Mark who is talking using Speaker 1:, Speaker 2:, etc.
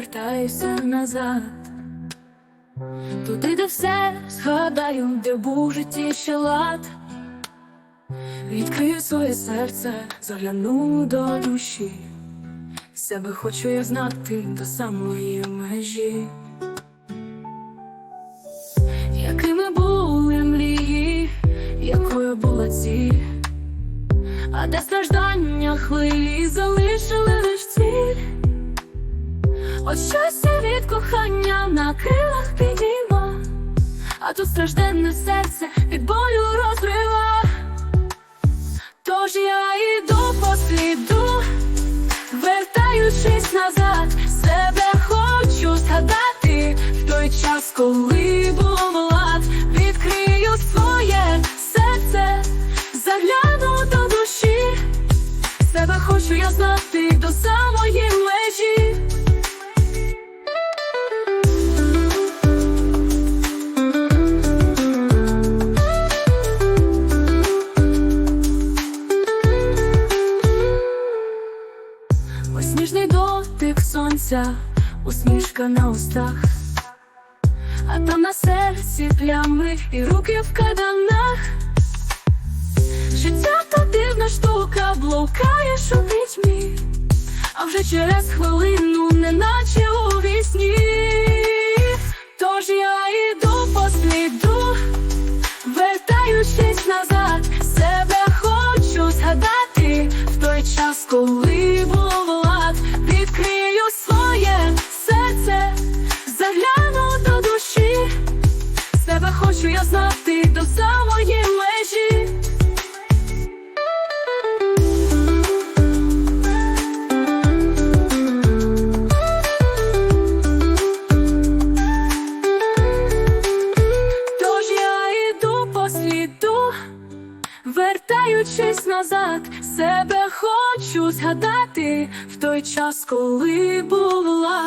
Speaker 1: повертаюся назад. Туди, де все згадаю, де був житті ще лад. Відкрию своє серце, загляну до душі. Себе хочу я знати до самої межі. Якими були мрії, якою була ціль, а де страждання хвилі залишили лиш Ось щастя від кохання на крилах підійма, а тут стражденне серце від болю розрива. Тож я йду по сліду, вертаючись назад, себе себе хочу я знати до самої межі. Ось ніжний дотик сонця, усмішка на устах, а там на серці плями і руки в каданах. Блукаєш у пітьмі, а вже через хвилину, неначе у вісні. Тож я йду по сліду, вертаючись назад, себе хочу згадати в той час, коли був лад, відкрию своє серце, загляну до душі, себе хочу я знати до самої вертаючись назад, себе хочу згадати в той час, коли був лад.